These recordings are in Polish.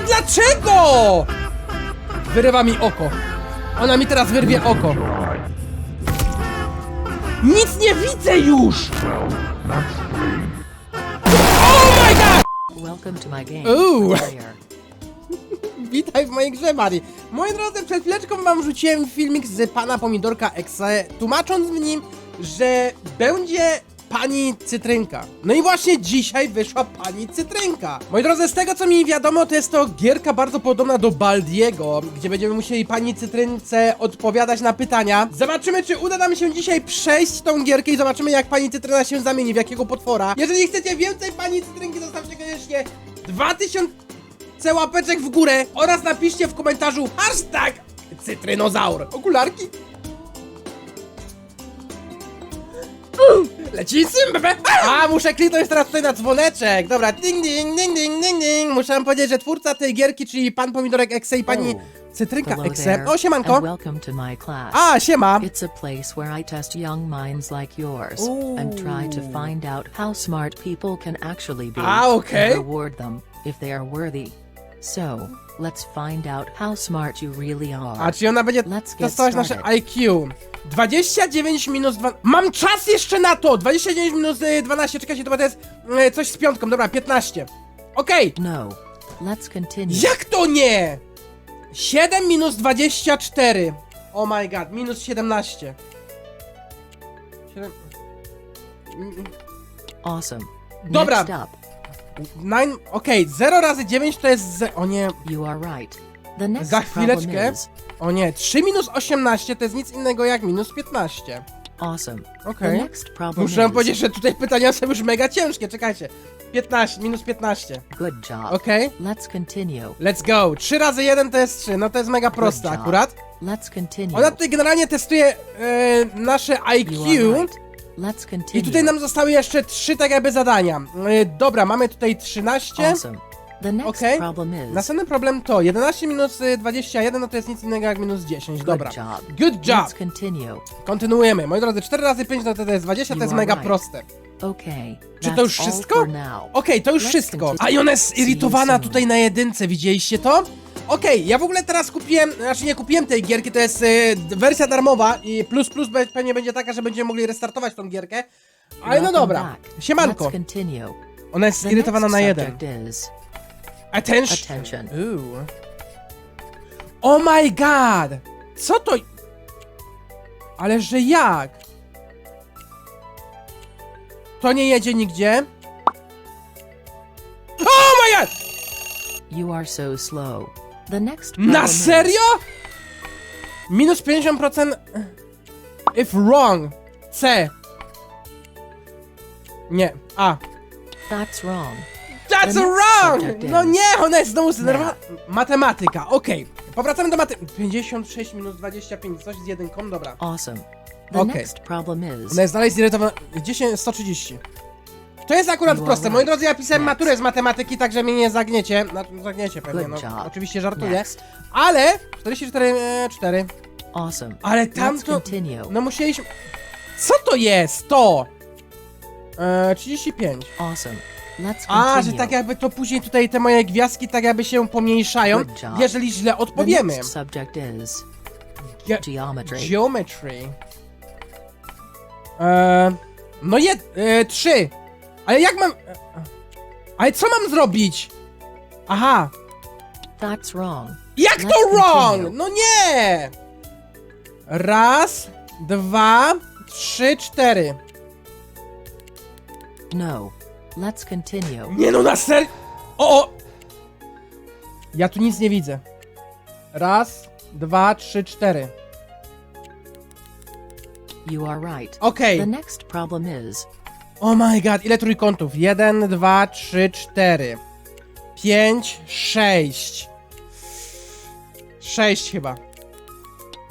No dlaczego? Wyrywa mi oko. Ona mi teraz wyrwie oko. Nic nie widzę już! Oh my god! Welcome to my game. Ooh. Player. Witaj w mojej grze, Mari. Moi drodzy, przed chwileczką wam rzuciłem filmik z pana Pomidorka Exe, tłumacząc w nim, że będzie pani Cytrynka. No i właśnie dzisiaj wyszła pani Cytrynka. Moi drodzy, z tego co mi wiadomo, to jest to gierka bardzo podobna do Baldiego, gdzie będziemy musieli pani Cytrynce odpowiadać na pytania. Zobaczymy, czy uda nam się dzisiaj przejść tą gierkę i zobaczymy, jak pani Cytryna się zamieni, w jakiego potwora. Jeżeli chcecie więcej pani Cytrynki, zostawcie koniecznie 2000 chcę łapeczek w górę oraz napiszcie w komentarzu hashtag cytrynozaur. Okularki. Leci symbebe. A, muszę kliknąć teraz tutaj na dzwoneczek. Dobra, ding, ding, ding, ding, ding, ding. Muszę wam powiedzieć, że twórca tej gierki, czyli pan Pomidorek Exe i pani Cytrynka Hello Exe. there, O, siemanko. and welcome to my class. A, siema. It's a place where I test young minds like yours and try to Ooh. find out how smart people can actually be Ah, okay. and reward them if they are worthy. So, let's find out how smart you really are. A, czyli ona będzie Let's get testować nasze started. IQ. 29 minus 2. Mam czas jeszcze na to! 29 minus y, 12, czekajcie, to to jest y, coś z piątką, dobra, 15. Okej, No. Let's continue. Jak to nie? 7 minus 24. Oh my god, minus 17. 7. Awesome. Dobra. Next up, 9. Okej, 0 razy 9 to jest. Ze... O nie, you are right. The next za problem chwileczkę. is O nie, 3 minus 18 to jest nic innego jak minus 15. awesome. Okej. Next problem Muszę wam is powiedzieć, że tutaj pytania są już mega ciężkie, czekajcie. 15, minus 15. good job. Okej, Let's continue. let's go. 3 razy 1 to jest 3, no to jest mega proste job. akurat. Let's continue. Ona tutaj generalnie testuje e, nasze You are IQ. right. Let's continue. I tutaj nam zostały jeszcze trzy tak jakby zadania. Yy, dobra, mamy tutaj 13. Awesome. The next Okej. problem is Następny problem to 11 minus y, 21, no to jest nic innego jak minus 10. good Dobra. job. Good job. Let's continue. Kontynuujemy. Moi drodzy, 4 razy 5 no to, to jest 20, to You jest are mega right. proste. Okay. Czy to już wszystko? Okej, to już Let's wszystko. A i ona jest irytowana tutaj na jedynce, widzieliście to? Okej, ja w ogóle teraz kupiłem, znaczy nie kupiłem tej gierki, to jest y, wersja darmowa i plus plus be- pewnie będzie taka, że będziemy mogli restartować tą gierkę. Ale no dobra, siemanko. Ona jest The irytowana next na jeden. Attention. attention. Ooh. Oh my god! Co to? Ale że jak? To nie jedzie nigdzie? Oh my god! You are so slow. The next problem Na is- serio? Minus 50% if wrong. C. Nie. A. That's wrong. That's The next wrong! No nie, ona jest znowu zdenerwowana. Matematyka, okej. Powracamy do maty... 56 minus 25, coś z jedynką, dobra. Awesome. The Okay. next problem is Ona jest dalej zirytowana. 10, 130. To jest akurat You are proste. right. Moi drodzy, ja pisałem Next. maturę z matematyki, także mnie nie zagniecie. Znaczy, zagniecie pewnie, no. Job. Oczywiście żartuję. next. Ale 44, e, 4. Awesome. Ale Let's tamto... continue. No musieliśmy... Co to jest? To! E, 35. Awesome. Let's A, że tak jakby to później tutaj te moje gwiazdki tak jakby się pomniejszają, Good job. jeżeli źle The odpowiemy. next subject is Ge- geometry. Geometry. Eee, no je... E, trzy. Ale jak mam... Ale co mam zrobić? Aha. That's wrong. Jak Let's to wrong? continue. No nie! Raz, dwa, trzy, cztery. No. Let's continue. Nie no, na ser... O, o! Ja tu nic nie widzę. Raz, dwa, trzy, cztery. You are right. Okej. The next problem is Oh my god, ile trójkątów? Jeden, dwa, trzy, cztery. Pięć, sześć. Sześć chyba.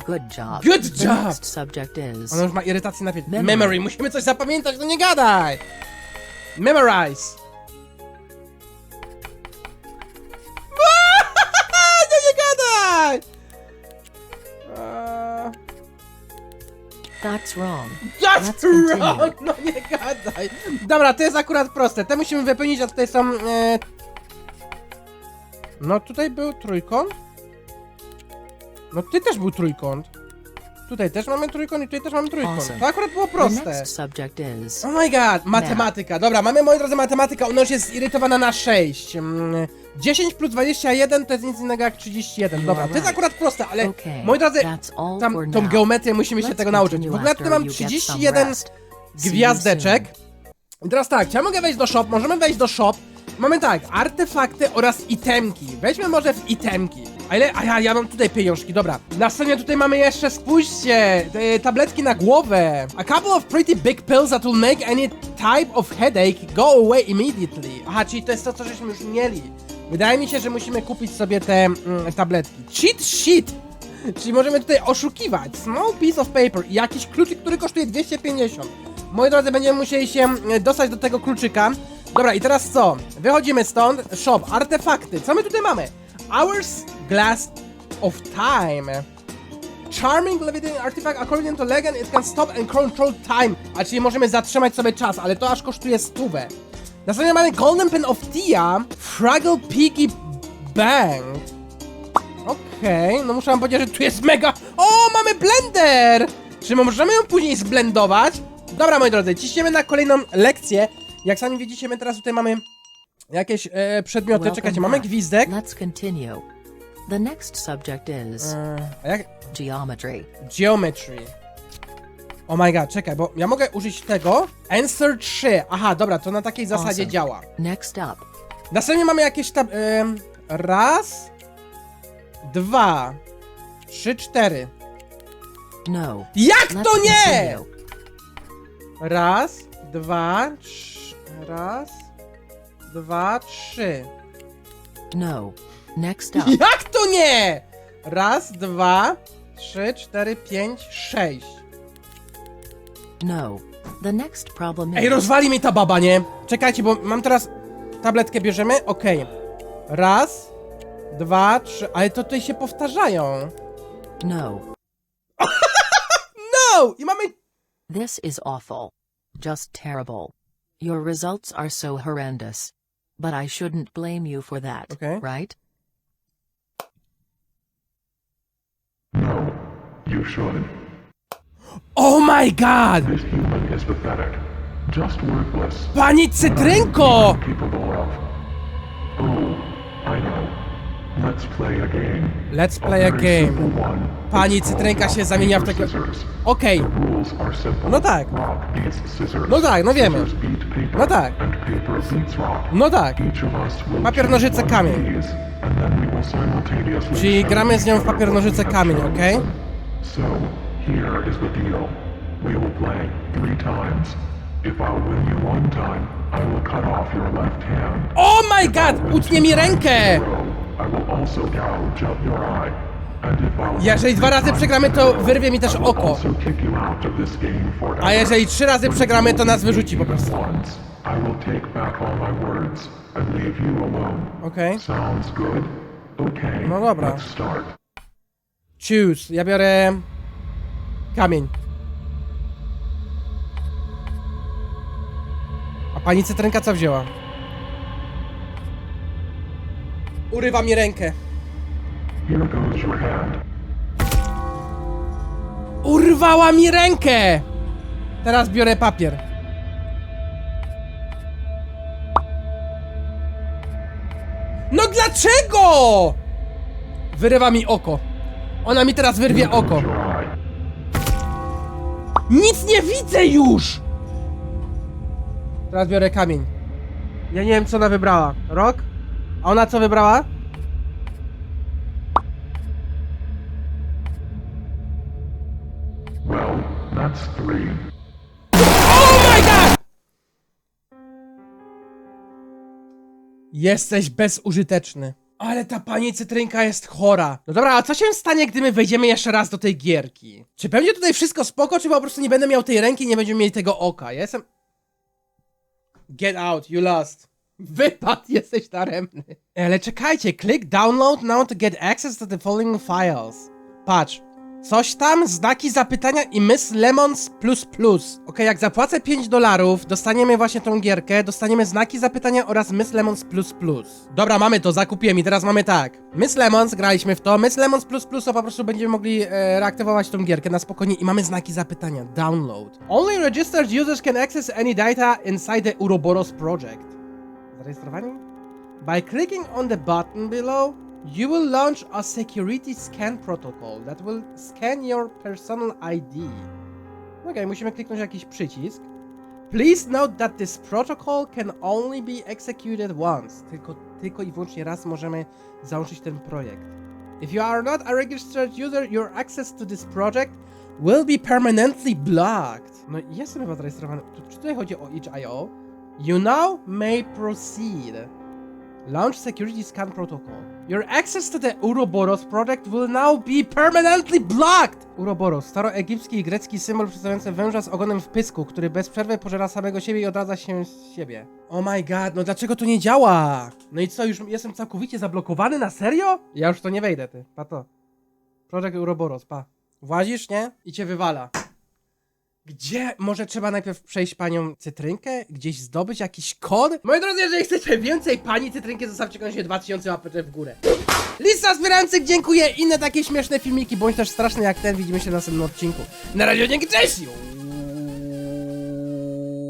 good job. Good job. next subject is Ona już ma irytację na Memory. Memory. Musimy coś zapamiętać, no nie gadaj! Memorize. no nie gadaj! That's wrong. That's wrong! No nie gadaj! Dobra, to jest akurat proste. Te musimy wypełnić, a tutaj są... E... No tutaj był trójkąt. No tutaj też był trójkąt. Tutaj też mamy trójkąt i tutaj też mamy trójkąt. Awesome. To akurat było The proste. next subject is Oh my god, matematyka. Dobra, mamy moi drodzy matematyka, ona już jest zirytowana na 6. Mm, 10 plus 21 to jest nic innego jak 31. Dobra, to jest akurat proste, ale moi drodzy, tam, tą geometrię musimy się tego nauczyć. W ogóle tutaj mam you get some 31 rest. See you gwiazdeczek. I teraz tak, czy ja mogę wejść do shop? Możemy wejść do shop. Mamy tak, artefakty oraz itemki. Weźmy może w itemki. A ile? A ja, ja mam tutaj pieniążki, dobra. Na scenie tutaj mamy jeszcze, spójrzcie, tabletki na głowę. A couple of pretty big pills that will make any type of headache go away immediately. Aha, czyli to jest to, co żeśmy już mieli. Wydaje mi się, że musimy kupić sobie te mm, tabletki. Cheat sheet! Czyli możemy tutaj oszukiwać. Small piece of paper i jakiś kluczyk, który kosztuje 250. Moi drodzy, będziemy musieli się e, dostać do tego kluczyka. Dobra, i teraz co? Wychodzimy stąd. Shop, artefakty. Co my tutaj mamy? Hours Glass of Time. Charming levitating artifact, according to legend, it can stop and control time. A czyli możemy zatrzymać sobie czas, ale to aż kosztuje stówę. Następnie mamy Golden Pen of Tia, Fraggle Piggy Bank. Okej, no muszę wam powiedzieć, że tu jest mega... O, mamy blender! Czy możemy ją później zblendować? Dobra, moi drodzy, ciśniemy na kolejną lekcję. Jak sami widzicie, my teraz tutaj mamy jakieś e, przedmioty. Czekajcie, mamy gwizdek. Let's continue. The next subject is E, jak... geometry. Geometry. Oh my god, czekaj, bo ja mogę użyć tego. Answer 3. Aha, dobra, to na takiej zasadzie Awesome. działa. Next up, Następnie mamy jakieś tab... em, raz, dwa, trzy, cztery. no. Jak Let's to nie? continue. Raz, dwa, trz... raz, dwa, trzy. No. Next up, Jak to nie? Raz, dwa, trzy, cztery, pięć, sześć. No. The next problem Ej, is rozwali mi ta baba, nie? Czekajcie, bo mam teraz... Tabletkę bierzemy? Okej. Raz, dwa, trzy... Ale to tutaj się powtarzają. no. No! I mamy... This is awful. Just terrible. Your results are so horrendous. But I shouldn't blame you for that, Okay. right? No, you should. Oh my god! This human is pathetic. Just worthless. Pani Cytrynko! Oh. Let's play a game. Let's play a game. Pani Cytrynka się zamienia w scissors. Okej. Simple. No tak. No tak, no wiemy. No tak. No tak. Papier, nożyce, kamień. Czyli gramy z nią w papier, nożyce, kamień, okej? lesson. Here is the deal. We will play three times. If I'll win you one time, I will cut off your left hand. Oh my god! Utnie mi rękę! I will also gouge out your eye. If Jeżeli dwa razy przegramy, to wyrwie mi też oko. A jeżeli trzy razy przegramy, to nas wyrzuci po prostu. I. Okej. Okay. No dobra. Choose. Ja biorę... Kamień. A pani Cytrynka co wzięła? Urywa mi rękę. Here goes your hand. Urwała mi rękę! Teraz biorę papier. No dlaczego? Wyrywa mi oko. Ona mi teraz wyrwie oko. Nic nie widzę już! Teraz biorę kamień. Ja nie wiem, co ona wybrała. Rok? A ona co wybrała? Well, that's three. Oh my god! Jesteś bezużyteczny. Ale ta pani cytrynka jest chora. No dobra, a co się stanie, gdy my wejdziemy jeszcze raz do tej gierki? Czy będzie tutaj wszystko spoko, czy po prostu nie będę miał tej ręki i nie będziemy mieli tego oka? Ja jestem... Get out, you lost. Wypad, jesteś daremny. Ale czekajcie, click download now to get access to the following files. Patrz. Coś tam, znaki zapytania i Miss Lemons plus plus. Okej, jak zapłacę 5 dolarów, dostaniemy właśnie tą gierkę, dostaniemy znaki zapytania oraz Miss Lemons plus plus. Dobra, mamy to, zakupiłem i teraz mamy tak. Miss Lemons, graliśmy w to, Miss Lemons plus plus, to po prostu będziemy mogli e, reaktywować tą gierkę na spokojnie i mamy znaki zapytania. Download. Only registered users can access any data inside the Uroboros project. Zarejestrowani? By clicking on the button below, you will launch a security scan protocol that will scan your personal ID. Okej, musimy kliknąć jakiś przycisk. Please note that this protocol can only be executed once. Tylko, tylko i wyłącznie raz możemy załączyć ten projekt. If you are not a registered user, your access to this project will be permanently blocked. No jestem chyba zarejestrowany. Czy tutaj chodzi o itch.io? You now may proceed. Launch Security Scan Protocol. Your access to the Uroboros project will now be permanently blocked! Uroboros, staroegipski i grecki symbol przedstawiający węża z ogonem w pysku, który bez przerwy pożera samego siebie i odradza się z siebie. Oh my god, no dlaczego to nie działa? No i co, już jestem całkowicie zablokowany? Na serio? Ja już to nie wejdę, ty. Pa to. Projekt Uroboros, pa. Włazisz, nie? I cię wywala. Gdzie? Może trzeba najpierw przejść panią cytrynkę? Gdzieś zdobyć jakiś kod? Moi drodzy, jeżeli chcecie więcej pani cytrynki, zostawcie koniecznie 2000 łapeczek w górę. Lista zbierających dziękuję. Inne takie śmieszne filmiki, bądź też straszne jak ten. Widzimy się w następnym odcinku. Na razie, dzięki, cześć!